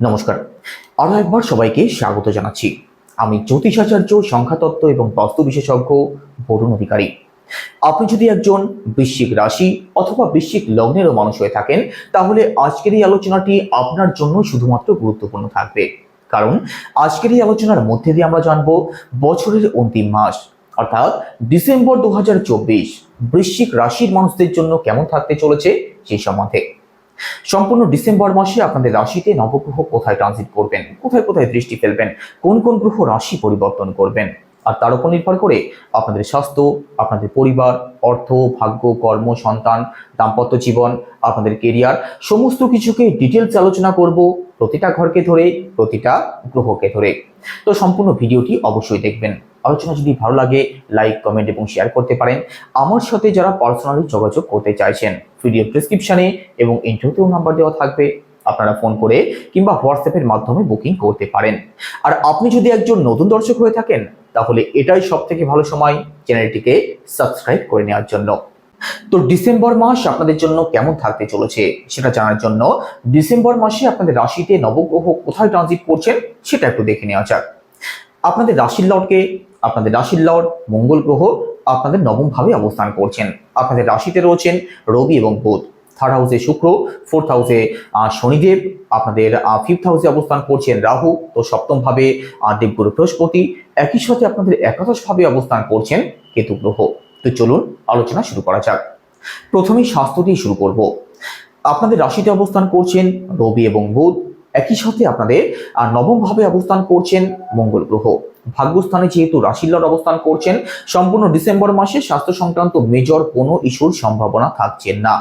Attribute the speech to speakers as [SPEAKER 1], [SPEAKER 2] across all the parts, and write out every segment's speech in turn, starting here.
[SPEAKER 1] নমস্কার। আরও একবার সবাইকে স্বাগত জানাচ্ছি। আমি জ্যোতিষাচার্য, সংখ্যাতত্ত্ব এবং বাস্তু বিশেষজ্ঞ বরুণ অধিকারী। আপনি যদি একজন বৃশ্চিক রাশি অথবা বৃশ্চিক লগ্নেরও মানুষ হয়ে থাকেন, তাহলে আজকের এই আলোচনাটি আপনার জন্য শুধুমাত্র গুরুত্বপূর্ণ থাকবে। কারণ আজকের এই আলোচনার মধ্যে দিয়ে আমরা জানব বছরের অন্তিম মাস, অর্থাৎ ডিসেম্বর দু হাজার চব্বিশ বৃশ্চিক রাশির মানুষদের জন্য কেমন থাকতে চলেছে সেই সম্বন্ধে। সম্পূর্ণ ডিসেম্বর মাসে আপনাদের রাশিতে নবগ্রহ কোথায় ট্রানজিট করবেন? কোথায় কোথায় দৃষ্টি ফেলবেন? কোন কোন গ্রহ রাশি পরিবর্তন করবেন? আর তার উপর নির্ভর করে আপনাদের স্বাস্থ্য, আপনাদের পরিবার, অর্থ, ভাগ্য, কর্ম, সন্তান, দাম্পত্য জীবন, আপনাদের কেরিয়ার সমস্ত কিছুকে ডিটেলস আলোচনা করব প্রতিটা ঘরকে ধরে, প্রতিটা গ্রহকে ধরে। তো সম্পূর্ণ ভিডিওটি অবশ্যই দেখবেন। আলোচনা যদি ভালো লাগে লাইক কমেন্ট এবং শেয়ার করতে পারেন। আমার সাথে যারা পার্সোনালি যোগাযোগ করতে চাইছেন ভিডিও প্রেসক্রিপশনে এবং ইন্টারভিউ নাম্বার দেওয়া থাকবে, আপনারা ফোন করে কিংবা হোয়াটসঅ্যাপের মাধ্যমে বুকিং করতে পারেন। আর আপনি যদি একজন নতুন দর্শক হয়ে থাকেন, তাহলে এটাই সব থেকে ভালো সময় চ্যানেলটিকে সাবস্ক্রাইব করে নেওয়ার জন্য। তো ডিসেম্বর মাস আপনাদের জন্য কেমন থাকতে চলেছে সেটা জানার জন্য ডিসেম্বর মাসে আপনাদের রাশিতে নবগ্রহ কোথায় ট্রানজিট করছেন সেটা একটু দেখে নেওয়া যাক। আপনাদের রাশির লর্ডকে আপনাদের রাশির লর্ড, মঙ্গল গ্রহ আপনাদের নবম ভাবে অবস্থান করছেন। আপনাদের রাশিতে রয়েছেন রবি এবং বুধ। থার্ড হাউসে শুক্র ফোর্থ হাউসে শনিদেব। আপনাদের ফিফথ হাউসে অবস্থান করছেন রাহু। তো সপ্তম ভাবে দেবগুরু বৃহস্পতি। একই সাথে আপনাদের একাদশ ভাবে অবস্থান করছেন কেতু গ্রহ। তো চলুন আলোচনা শুরু করা যাক। প্রথমেই স্বাস্থ্য দিয়ে শুরু করব। আপনাদের রাশিতে অবস্থান করছেন রবি এবং বুধ। একই সাথে আপনাদের আর নবম ভাবে অবস্থান করছেন মঙ্গল গ্রহ। ভাগ্যস্থানে যেহেতু রাশির লর্ড অবস্থান করছেন, সম্পূর্ণ ডিসেম্বর মাসে স্বাস্থ্য সংক্রান্ত মেজর কোনো ইস্যুর সম্ভাবনা থাকছে না।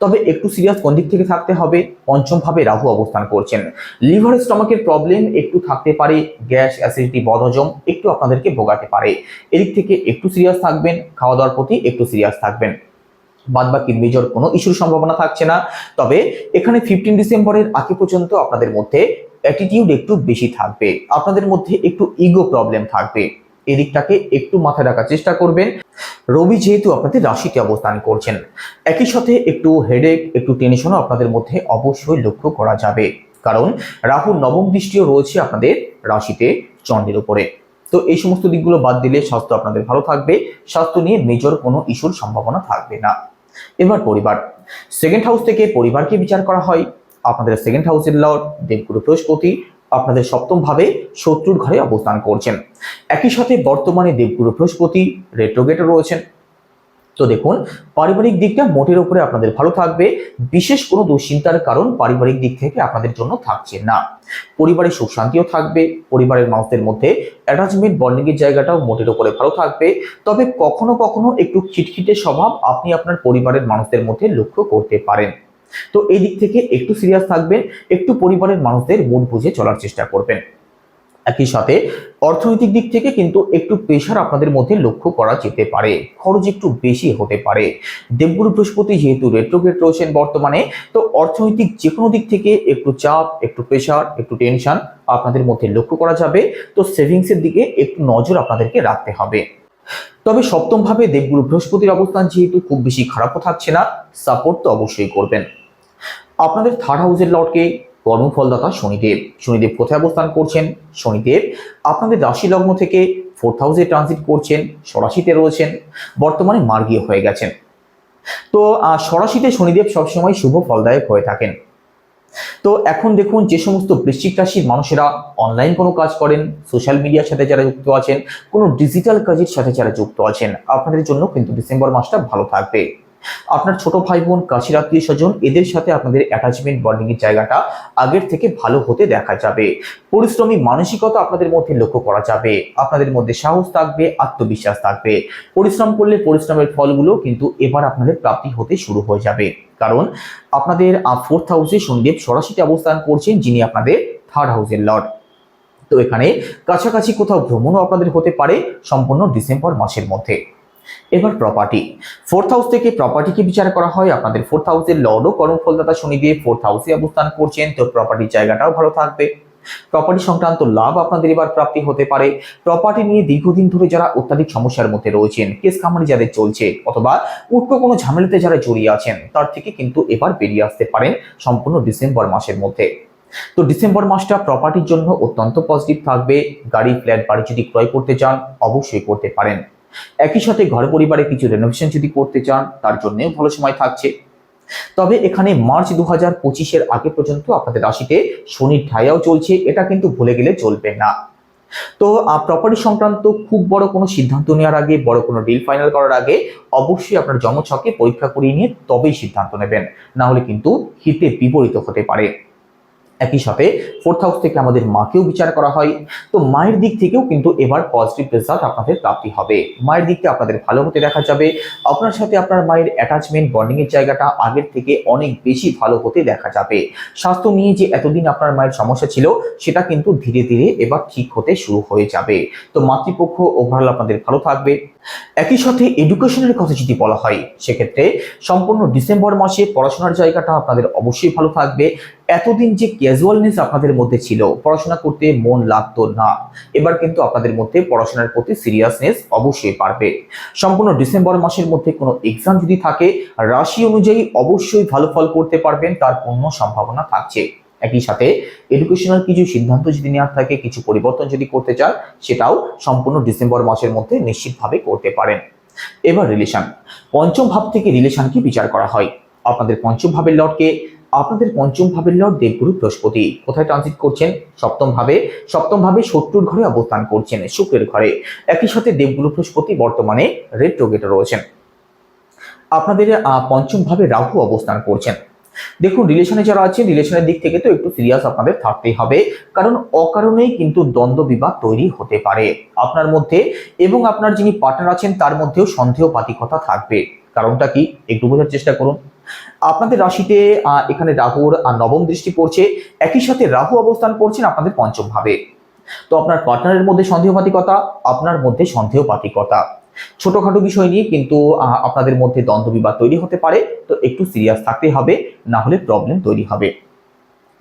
[SPEAKER 1] তবে একটু সিরিয়াস কোন দিক থেকে থাকতে হবে? পঞ্চম ভাবে রাহু অবস্থান করছেন। লিভার, স্টমাকের প্রবলেম একটু থাকতে পারে, গ্যাস অ্যাসিডিটি বদহজম একটু আপনাদেরকে ভোগাতে পারে। এদিক থেকে একটু সিরিয়াস থাকবেন খাওয়া দাওয়ার প্রতি একটু সিরিয়াস থাকবেন। বাদ বাকি মেজর কোনো ইস্যুর সম্ভাবনা থাকছে না। তবে এখানে ফিফটিন ডিসেম্বরের আগে পর্যন্ত আপনাদের মধ্যে অ্যাটিটিউড একটু বেশি থাকবে। আপনাদের মধ্যে একটু ইগো প্রবলেম থাকবে। এদিকটাকে একটু মাথায় রাখার চেষ্টা করবেন। রবি যেহেতু আপনাদের রাশিতে অবস্থান করছেন, একই সাথে একটু হেডেক একটু টেনশনও আপনাদের মধ্যে অবশ্যই লক্ষ্য করা যাবে। কারণ রাহুর নবম দৃষ্টিও রয়েছে আপনাদের রাশিতে চন্দ্রের উপরে। তো এই সমস্ত দিকগুলো বাদ দিলে স্বাস্থ্য আপনাদের ভালো থাকবে। স্বাস্থ্য নিয়ে মেজর কোনো ইস্যুর সম্ভাবনা থাকবে না। এবার পরিবার। সেকেন্ড হাউস থেকে পরিবারকে বিচার করা হয়। আপনাদের সেকেন্ড হাউসের লর্ড দেবগুরু বৃহস্পতি আপনাদের সপ্তম ভাবে শত্রুর ঘরে অবস্থান করছেন। একই সাথে বর্তমানে দেবগুরু বৃহস্পতি রেট্রোগেটে রয়েছেন। তো দেখুন, পারিবারিক দিকটা মোটের উপরে আপনাদের ভালো থাকবে, বিশেষ কোনো দুশ্চিন্তার কারণ পারিবারিক দিক থেকে আপনাদের জন্য থাকছে না। পরিবারের সুখ শান্তিও থাকবে, পরিবারের মানুষদের মধ্যে অ্যাটাচমেন্ট বন্ডিং এর জায়গাটাও মোটের উপরে ভালো থাকবে। তবে কখনো কখনো একটু খিটখিটে স্বভাব আপনি আপনার পরিবারের মানুষদের মধ্যে লক্ষ্য করতে পারেন। তো এই দিক থেকে একটু সিরিয়াস থাকবেন, একটু পরিবারের মানুষদের মুড বুঝে চলার চেষ্টা করবেন। একই সাথে অর্থনৈতিক দিক থেকে কিন্তু একটু প্রেশার আপনাদের মধ্যে লক্ষ্য করা যেতে পারে। খরচ একটু বেশি হতে পারে। দেবগুরু বৃহস্পতি যেহেতু রেট্রোগেট রয়েছেন বর্তমানে, তো অর্থনৈতিক যে কোনো দিক থেকে একটু চাপ, একটু প্রেশার একটু টেনশন আপনাদের মধ্যে লক্ষ্য করা যাবে। তো সেভিংসের দিকে একটু নজর আপনাদেরকে রাখতে হবে। তবে সপ্তম ভাবে দেবগুরু বৃহস্পতির অবস্থান যেহেতু খুব বেশি খারাপও থাকছে না সাপোর্ট তো অবশ্যই করবেন। আপনাদের থার্ড হাউসের লর্ডকে কর্মফলদাতা শনিদেব। শনিদেব কোথায় অবস্থান করছেন? শনিদেব আপনাদের রাশি লগ্ন থেকে ফোর্থ হাউসে ট্রানজিট করছেন সরাশিতে রয়েছেন, বর্তমানে মার্গীয় হয়ে গেছেন। তো সরাসিতে শনিদেব সবসময় শুভ ফলদায়ক হয়ে থাকেন। তো, এখন দেখুন যে সমস্ত বৃশ্চিক রাশির মানুষেরা অনলাইন কোনো কাজ করেন সোশ্যাল মিডিয়ার সাথে যারা যুক্ত আছেন, কোনো ডিজিটাল কাজের সাথে যারা যুক্ত আছেন, আপনাদের জন্য কিন্তু ডিসেম্বর মাসটা ভালো থাকবে। আপনার ছোট ভাই বোন কাছের আত্মীয় স্বজন, এদের সাথে আপনাদের অ্যাটাচমেন্ট বন্ডিং এর জায়গাটা আগের থেকে ভালো হতে দেখা যাবে। পরিশ্রমী মানসিকতা আপনাদের মধ্যে লক্ষ্য করা যাবে। আপনাদের মধ্যে সাহস থাকবে, আত্মবিশ্বাস থাকবে। পরিশ্রম করলে পরিশ্রমের ফলগুলো কিন্তু এবার আপনাদের প্রাপ্তি হতে শুরু হয়ে যাবে। কারণ আপনাদের ফোর্থ হাউসে শনিদেব সরাসরি অবস্থান করছেন, যিনি আপনাদের থার্ড হাউসের লর্ড তো এখানে কাছাকাছি কোথাও ভ্রমণও আপনাদের হতে পারে, সম্পূর্ণ ডিসেম্বর মাসের মধ্যে। এবার প্রপার্টি ফোর্থ হাউস থেকে প্রপার্টিকে বিচার করা হয়, আপনাদের ফোর্থ হাউসের লর্ডও কর্মফলদাতা দিয়ে ফোর্থ হাউসে অবস্থান করছেন, তো প্রপার্টির জায়গাটাও ভালো থাকবে। প্রপার্টি সংক্রান্ত লাভ আপনাদের এবার প্রাপ্তি হতে পারে। প্রপার্টি নিয়ে দীর্ঘদিন ধরে যারা অত্যাধিক সমস্যার মধ্যে রয়েছেন, কেস কামারি যাদের চলছে, অথবা উল্টো কোনো ঝামেলাতে যারা জড়িয়ে আছেন, তার থেকে কিন্তু এবার বেরিয়ে আসতে পারেন সম্পূর্ণ ডিসেম্বর মাসের মধ্যে। তো ডিসেম্বর মাসটা প্রপার্টির জন্য অত্যন্ত পজিটিভ থাকবে। গাড়ি ফ্ল্যাট বাড়ি যদি ক্রয় করতে চান, অবশ্যই করতে পারেন। একই সাথে ঘর পরিবারে কিছু রেনোভেশন যদি করতে চান, তার জন্যও ভালো সময় থাকছে। তবে এখানে মার্চ দু হাজার পঁচিশের আগে পর্যন্ত আপনাদের রাশিতে শনির ঠায়াও চলছে, এটা কিন্তু ভুলে গেলে চলবে না। তো প্রপার্টি সংক্রান্ত খুব বড় কোনো সিদ্ধান্ত নেওয়ার আগে, বড় কোনো ডিল ফাইনাল করার আগে অবশ্যই আপনার জন্মছকে পরীক্ষা করিয়ে নিয়ে তবেই সিদ্ধান্ত নেবেন। না হলে কিন্তু হিতে বিপরীত হতে পারে। একই সাথে ফোর্থ হাউস থেকে আমাদের মাকেও বিচার করা হয়। তো মায়ের দিক থেকেও কিন্তু এবার পজিটিভ রেজাল্ট আপনাদের প্রাপ্তি হবে। মায়ের দিকটা আপনাদের ভালো হতে দেখা যাবে। আপনার সাথে আপনার মায়ের অ্যাটাচমেন্ট বন্ডিং এর জায়গাটা আগের থেকে অনেক বেশি ভালো হতে দেখা যাবে। স্বাস্থ্য নিয়ে যে এতদিন আপনার মায়ের সমস্যা ছিল, সেটা কিন্তু ধীরে ধীরে এবার ঠিক হতে শুরু হয়ে যাবে। তো মাতৃপক্ষ ওভারঅল আপনাদের ভালো থাকবে। একই সাথে এডুকেশনের কথা যদি বলা হয়, সেক্ষেত্রে সম্পূর্ণ ডিসেম্বর মাসে পড়াশোনার জায়গাটা আপনাদের অবশ্যই ভালো থাকবে। এতদিন যে ক্যাজুয়ালনেস আপনাদের মধ্যে ছিল, পড়াশোনা করতে মন লাগতো না। এবার কিন্তু আপনাদের মধ্যে পড়াশোনার প্রতি সিরিয়াসনেস অবশ্যই বাড়বে। সম্পূর্ণ ডিসেম্বর মাসের মধ্যে কোনো এক্সাম যদি থাকে, রাশি অনুযায়ী অবশ্যই ভালো ফল করতে পারবেন, তার পূর্ণ সম্ভাবনা থাকছে। একই সাথে এডুকেশনাল কিছু সিদ্ধান্ত যদি নেওয়ার থাকে, কিছু পরিবর্তন যদি করতে চান, সেটাও সম্পূর্ণ ডিসেম্বর মাসের মধ্যে নিশ্চিতভাবে করতে পারেন। এবার রিলেশন পঞ্চম ভাব থেকে রিলেশনকে বিচার করা হয়? আপনাদের পঞ্চম ভাবের লর্ডকে আপনাদের পঞ্চম ভাবের লর্ড দেবগুরু বৃহস্পতি। কোথায় ট্রানজিট করছেন? সপ্তম ভাবে। সপ্তম ভাবে শত্রুর ঘরে অবস্থান করছেন, শুক্রের ঘরে। একই সাথে দেবগুরু বৃহস্পতি বর্তমানে রেট্রোগেটে রয়েছেন। আপনাদের পঞ্চম ভাবে রাহু অবস্থান করছেন। দেখুন রিলেশনে যারা আছেন রিলেশনের দিক থেকে তো একটু সিরিয়াস আপনাদের থাকতেই হবে। কারণ অকারণেই কিন্তু দ্বন্দ্ব বিবাদ তৈরি হতে পারে আপনার মধ্যে এবং আপনার যিনি পার্টনার আছেন, তার মধ্যেও সন্দেহ সন্দেহপাতিকতা থাকবে। কারণটা কি? একটু বোঝার চেষ্টা করুন। আপনাদের রাশিতে এখানে রাহুর নবম দৃষ্টি পড়ছে। একই সাথে রাহু অবস্থান করছেন আপনাদের পঞ্চম ভাবে তো আপনার পার্টনারের মধ্যে সন্দেহপাতিকতা, আপনার মধ্যে সন্দেহপাতিকতা। ছোটখাটো বিষয় নিয়ে কিন্তু আপনাদের মধ্যে দ্বন্দ্ব বিবাদ তৈরি হতে পারে। তো একটু সিরিয়াস থাকতে হবে, না হলে প্রবলেম তৈরি হবে।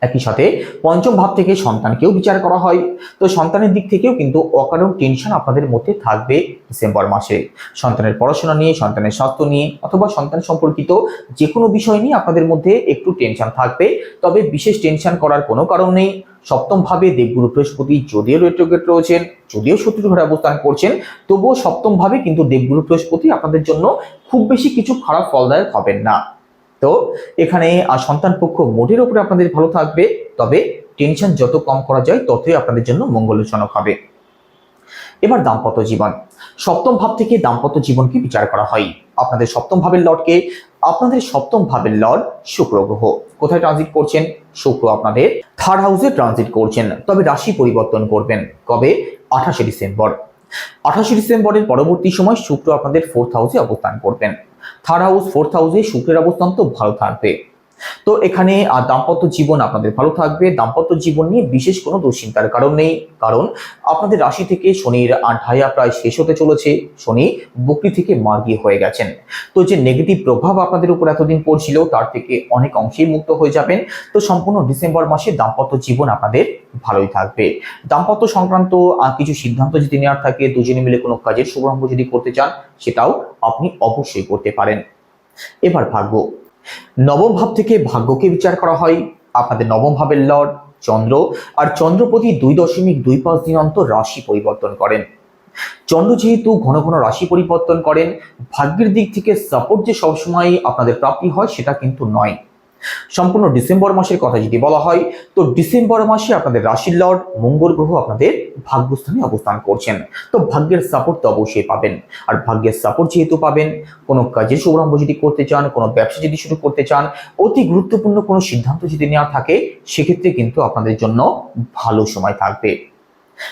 [SPEAKER 1] একই সাথে পঞ্চম ভাব থেকে সন্তানকেও বিচার করা হয়। তো সন্তানের দিক থেকেও কিন্তু অকারণ টেনশন আপনাদের মধ্যে থাকবে ডিসেম্বর মাসে। সন্তানের পড়াশোনা নিয়ে, সন্তানের স্বাস্থ্য নিয়ে অথবা সন্তান সম্পর্কিত যে কোনো বিষয় নিয়ে আপনাদের মধ্যে একটু টেনশন থাকবে। তবে বিশেষ টেনশন করার কোনো কারণ নেই। সপ্তম ভাবে দেবগুরু বৃহস্পতি যদিও রেট্রোগেট রয়েছেন, যদিও শত্রুর ঘরে অবস্থান করছেন, তবুও সপ্তম ভাবে কিন্তু দেবগুরু বৃহস্পতি আপনাদের জন্য খুব বেশি কিছু খারাপ, ফলদায়ক হবেন না। তো এখানে সন্তান পক্ষ মোটের উপরে আপনাদের ভালো থাকবে, তবে টেনশন যত কম করা যায়, ততই আপনাদের জন্য মঙ্গলজনক হবে। এবার দাম্পত্য জীবন। সপ্তম ভাব থেকে দাম্পত্য জীবনকে বিচার করা হয়। আপনাদের সপ্তম ভাবের লর্ডকে আপনাদের সপ্তম ভাবের লর্ড শুক্র গ্রহ। কোথায় ট্রানজিট করছেন? শুক্র আপনাদের থার্ড হাউসে ট্রানজিট করছেন। তবে রাশি পরিবর্তন করবেন। কবে? আঠাশে ডিসেম্বর। আঠাশে ডিসেম্বরের পরবর্তী সময় শুক্র আপনাদের ফোর্থ হাউসে অবস্থান করবেন। থার্ড হাউস ফোর্থ হাউসে শুক্রের অবস্থান তো ভালো থাকবে। তো এখানে দাম্পত্য জীবন আপনাদের ভালো থাকবে। দাম্পত্য জীবন নিয়ে বিশেষ কোনো দুশ্চিন্তার কারণ নেই। কারণ, আপনাদের রাশি থেকে শনির ঢাইয়া প্রায় শেষ হতে চলেছে। শনি বকরি থেকে মার্গী হয়ে গেছেন। তো যে নেগেটিভ প্রভাব আপনাদের উপর এতদিন পড়ছিল, তার থেকে অনেক অংশেই মুক্ত হয়ে যাবেন। তো সম্পূর্ণ ডিসেম্বর মাসে দাম্পত্য জীবন আপনাদের ভালোই থাকবে। দাম্পত্য সংক্রান্ত কিছু সিদ্ধান্ত যদি নেওয়ার থাকে, দুজনে মিলে কোনো কাজের শুভারম্ভ যদি করতে চান, সেটাও আপনি অবশ্যই করতে পারেন। এবার ভাগ্য। নবম ভাব থেকে ভাগ্যকে বিচার করা হয়। আপনাদের নবম ভাবের লর্ড চন্দ্র আর চন্দ্রপতি দুই দশমিক দুই পাঁচ দিন অন্তর রাশি পরিবর্তন করেন। চন্দ্র যেহেতু ঘন ঘন রাশি পরিবর্তন করেন, ভাগ্যের দিক থেকে সাপোর্ট যে সবসময় আপনাদের প্রাপ্তি হয় সেটা কিন্তু নয়। সম্পূর্ণ ডিসেম্বর মাসের কথা যদি বলা হয়, তো ডিসেম্বর মাসে আপনাদের রাশির লর্ড মঙ্গল গ্রহ আপনাদের ভাগ্যস্থানে অবস্থান করছেন। তো ভাগ্যের সাপোর্ট তো অবশ্যই পাবেন। আর ভাগ্যের সাপোর্ট যেহেতু পাবেন, কোনো কাজের শুভারম্ভ যদি করতে চান, কোনো ব্যবসা যদি শুরু করতে চান, অতি গুরুত্বপূর্ণ কোনো সিদ্ধান্ত যদি নেওয়া থাকে, সেক্ষেত্রে কিন্তু আপনাদের জন্য ভালো সময় থাকবে।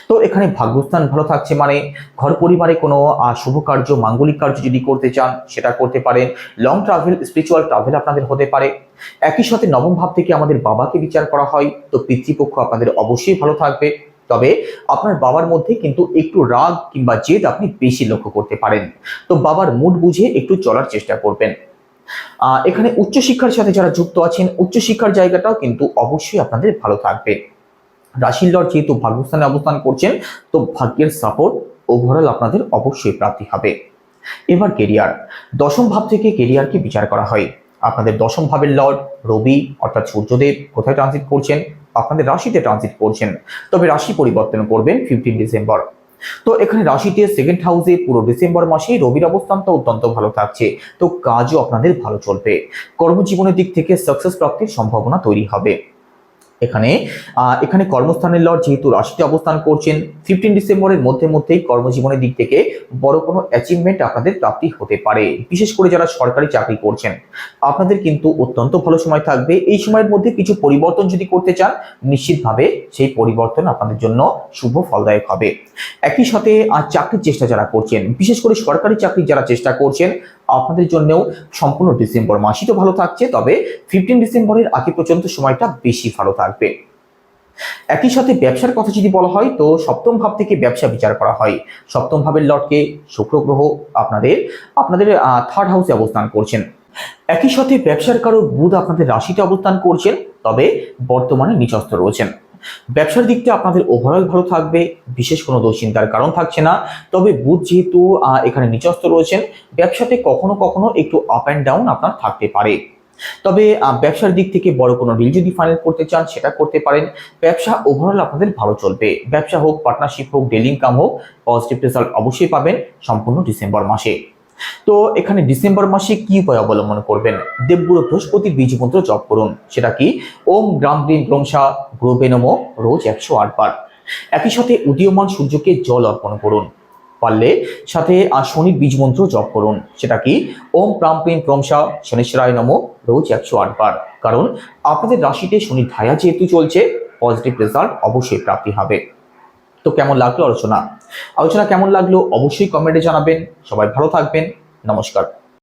[SPEAKER 1] তো এখানে ভাগ্যস্থান ভালো থাকছে মানে ঘর পরিবারে কোনো শুভ কার্য, মাঙ্গলিক কার্য যদি করতে চান, সেটা করতে পারেন। লং ট্রাভেল স্পিরিচুয়াল ট্রাভেল আপনাদের হতে পারে। একই সাথে নবম ভাব থেকে আমাদের বাবাকে বিচার করা হয়। তো পিতৃপক্ষ আপনাদের অবশ্যই ভালো থাকবে। তবে আপনার বাবার মধ্যে কিন্তু একটু রাগ কিংবা জেদ আপনি বেশি লক্ষ্য করতে পারেন। তো বাবার মুড বুঝে একটু চলার চেষ্টা করবেন। এখানে উচ্চশিক্ষার সাথে যারা যুক্ত আছেন, উচ্চশিক্ষার জায়গাটাও কিন্তু অবশ্যই আপনাদের ভালো থাকবে। রাশির লর্ড যেহেতু ভাগ্যস্থানে অবস্থান করছেন, তো ভাগ্যের সাপোর্ট ওভারঅল আপনাদের অবশ্যই প্রাপ্তি হবে। এবার কেরিয়ার দশম ভাব থেকে কেরিয়ারকে বিচার করা হয়। আপনাদের দশম ভাবের লর্ড, রবি অর্থাৎ সূর্যদেব কোথায় ট্রানজিট করছেন? আপনাদের রাশিতে ট্রানজিট করছেন। তবে রাশি পরিবর্তন করবেন ফিফটিন ডিসেম্বর তো এখানে রাশিতে সেকেন্ড হাউসে পুরো ডিসেম্বর মাসে রবির অবস্থানটা অত্যন্ত ভালো থাকছে। তো কাজও আপনাদের ভালো চলবে। কর্মজীবনের দিক থেকে সাকসেস প্রাপ্তির সম্ভাবনা তৈরি হবে। এখানে। এখানে কর্মস্থানের লর্ড যেহেতু রাশিতে অবস্থান করছেন ফিফটিন ডিসেম্বরের মধ্যে মধ্যেই কর্মজীবনের দিক থেকে বড় কোনো অ্যাচিভমেন্ট আপনাদের প্রাপ্তি হতে পারে, বিশেষ করে যারা সরকারি চাকরি করছেন। আপনাদের কিন্তু অত্যন্ত ভালো সময় থাকবে। এই সময়ের মধ্যে কিছু পরিবর্তন যদি করতে চান, নিশ্চিতভাবে সেই পরিবর্তন আপনাদের জন্য শুভ ফলদায়ক হবে। একই সাথে আর চাকরির চেষ্টা যারা করছেন, বিশেষ করে সরকারি চাকরি যারা চেষ্টা করছেন আপনাদের জন্যও সম্পূর্ণ ডিসেম্বর মাসই তো ভালো থাকছে, তবে ফিফটিন ডিসেম্বরের আগে পর্যন্ত সময়টা বেশি ভালো থাকবে। একই সাথে ব্যবসার কথা যদি বলা হয়, তো সপ্তম ভাব থেকে ব্যবসা বিচার করা হয়। সপ্তম ভাবের লটকে শুক্র গ্রহ আপনাদের আপনাদের থার্ড হাউসে অবস্থান করছেন। একই সাথে ব্যবসার কারও বুধ আপনাদের রাশিতে অবস্থান করছেন, তবে বর্তমানে নিচস্থ রয়েছেন। ব্যবসার দিকটা আপনাদের ওভারঅল ভালো থাকবে, বিশেষ কোনো দুশ্চিন্তার কারণ থাকছে না। তবে বুধ যেহেতু এখানে নিচস্থ রয়েছেন, ব্যবসাতে কখনো কখনো একটু আপ অ্যান্ড ডাউন আপনার থাকতে পারে। তবে ব্যবসার দিক থেকে বড় কোনো ডিল যদি ফাইনাল করতে চান, সেটা করতে পারেন। ব্যবসা ওভারঅল আপনাদের ভালো চলবে। ব্যবসা হোক পার্টনারশিপ হোক ডেলি ইনকাম হোক পজিটিভ রেজাল্ট অবশ্যই পাবেন সম্পূর্ণ ডিসেম্বর মাসে। তো এখানে ডিসেম্বর মাসে কি উপায় অবলম্বন করবেন? দেবগুরু বৃহস্পতি বীজ মন্ত্র জপ করুন। সেটা কি? ওম গ্রাম গ্রীম গ্রংসা গ্রুপে নম রোজ একশো আট বার। একই সাথে উদীয়মান সূর্যকে জল অর্পণ করুন। পারলে সাথে আর শনির বীজ মন্ত্র জপ করুন। সেটা কি? ওম প্রাম প্রেম প্রমসা শনেশ্বরায় নম রোজ একশো আট বার। কারণ আপনাদের রাশিতে শনির ধায়া যেহেতু চলছে পজিটিভ রেজাল্ট অবশ্যই প্রাপ্তি হবে। তো কেমন লাগল আলোচনা? আলোচনা কেমন লাগল অবশ্যই কমেন্টে জানাবেন। সবাই ভালো থাকবেন। নমস্কার।